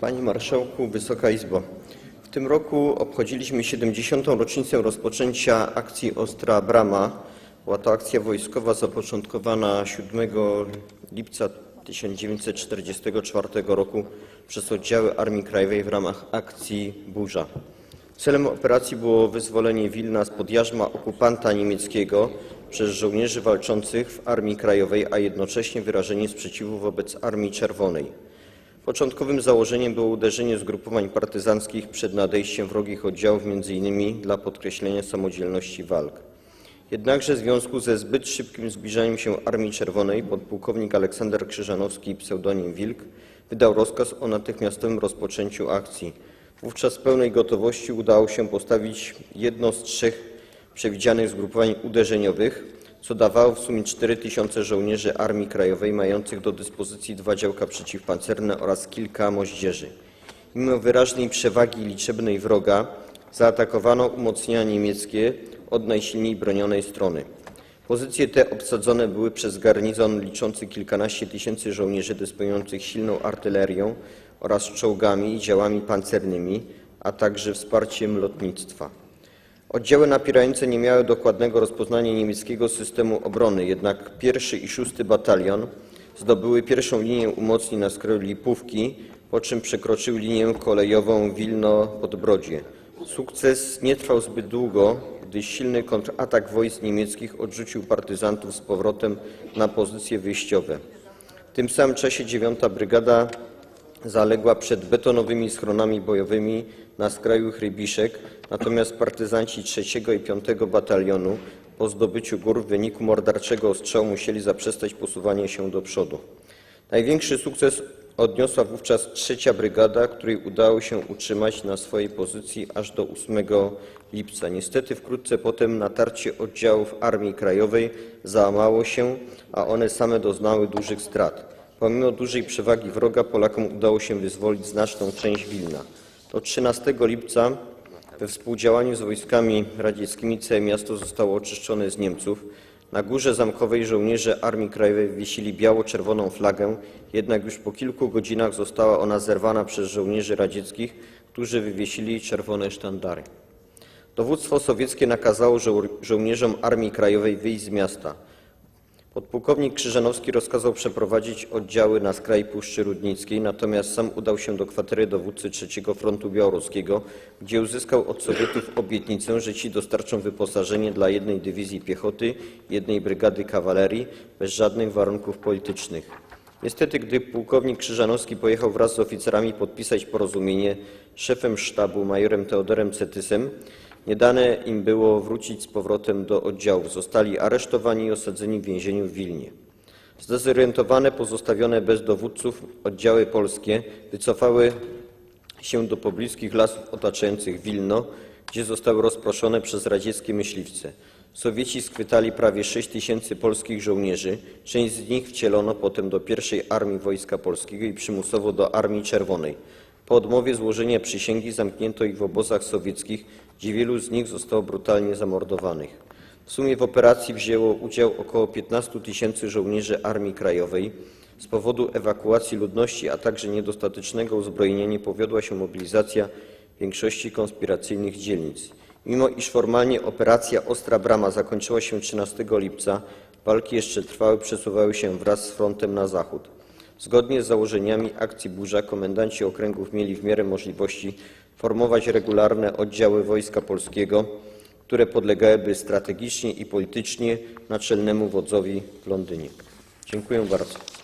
Panie Marszałku, Wysoka Izbo. W tym roku obchodziliśmy 70. rocznicę rozpoczęcia akcji Ostra Brama. Była to akcja wojskowa zapoczątkowana 7 lipca 1944 roku przez oddziały Armii Krajowej w ramach akcji Burza. Celem operacji było wyzwolenie Wilna spod jarzma okupanta niemieckiego przez żołnierzy walczących w Armii Krajowej, a jednocześnie wyrażenie sprzeciwu wobec Armii Czerwonej. Początkowym założeniem było uderzenie zgrupowań partyzanckich przed nadejściem wrogich oddziałów, m.in. dla podkreślenia samodzielności walk. Jednakże w związku ze zbyt szybkim zbliżaniem się Armii Czerwonej podpułkownik Aleksander Krzyżanowski, pseudonim Wilk, wydał rozkaz o natychmiastowym rozpoczęciu akcji. Wówczas w pełnej gotowości udało się postawić jedno z trzech przewidzianych zgrupowań uderzeniowych, co dawało w sumie 4 tysiące żołnierzy Armii Krajowej mających do dyspozycji dwa działka przeciwpancerne oraz kilka moździerzy. Mimo wyraźnej przewagi liczebnej wroga zaatakowano umocnienia niemieckie od najsilniej bronionej strony. Pozycje te obsadzone były przez garnizon liczący kilkanaście tysięcy żołnierzy dysponujących silną artylerią oraz czołgami i działami pancernymi, a także wsparciem lotnictwa. Oddziały napierające nie miały dokładnego rozpoznania niemieckiego systemu obrony, jednak pierwszy i szósty batalion zdobyły pierwszą linię umocnień na skraju Lipówki, po czym przekroczyły linię kolejową Wilno-Podbrodzie. Sukces nie trwał zbyt długo, gdy silny kontratak wojsk niemieckich odrzucił partyzantów z powrotem na pozycje wyjściowe. W tym samym czasie 9 Brygada zaległa przed betonowymi schronami bojowymi na skraju Chrybiszek, natomiast partyzanci 3 i 5 Batalionu po zdobyciu gór w wyniku morderczego ostrzału musieli zaprzestać posuwania się do przodu. Największy sukces odniosła wówczas trzecia brygada, której udało się utrzymać na swojej pozycji aż do 8 lipca. Niestety wkrótce potem natarcie oddziałów Armii Krajowej załamało się, a one same doznały dużych strat. Pomimo dużej przewagi wroga Polakom udało się wyzwolić znaczną część Wilna. Do 13 lipca we współdziałaniu z wojskami radzieckimi całe miasto zostało oczyszczone z Niemców. Na górze zamkowej żołnierze Armii Krajowej wiesili biało-czerwoną flagę, jednak już po kilku godzinach została ona zerwana przez żołnierzy radzieckich, którzy wywiesili czerwone sztandary. Dowództwo sowieckie nakazało żo- żołnierzom Armii Krajowej wyjść z miasta. Podpułkownik Krzyżanowski rozkazał przeprowadzić oddziały na skraj Puszczy Rudnickiej, natomiast sam udał się do kwatery dowódcy III Frontu Białoruskiego, gdzie uzyskał od Sowietów obietnicę, że ci dostarczą wyposażenie dla jednej dywizji piechoty, jednej brygady kawalerii bez żadnych warunków politycznych. Niestety, gdy pułkownik Krzyżanowski pojechał wraz z oficerami podpisać porozumienie szefem sztabu majorem Teodorem Cetysem, nie dane im było wrócić z powrotem do oddziałów. Zostali aresztowani i osadzeni w więzieniu w Wilnie. Zdezorientowane, pozostawione bez dowódców oddziały polskie wycofały się do pobliskich lasów otaczających Wilno, gdzie zostały rozproszone przez radzieckie myśliwce. Sowieci schwytali prawie 6 tysięcy polskich żołnierzy, część z nich wcielono potem do pierwszej Armii Wojska Polskiego i przymusowo do Armii Czerwonej. Po odmowie złożenia przysięgi zamknięto ich w obozach sowieckich, gdzie wielu z nich zostało brutalnie zamordowanych. W sumie w operacji wzięło udział około 15 tysięcy żołnierzy Armii Krajowej. Z powodu ewakuacji ludności, a także niedostatecznego uzbrojenia nie powiodła się mobilizacja większości konspiracyjnych dzielnic. Mimo iż formalnie operacja Ostra Brama zakończyła się 13 lipca, walki jeszcze trwały, przesuwały się wraz z frontem na zachód. Zgodnie z założeniami akcji Burza komendanci okręgów mieli w miarę możliwości formować regularne oddziały Wojska Polskiego, które podlegałyby strategicznie i politycznie naczelnemu wodzowi w Londynie. Dziękuję bardzo.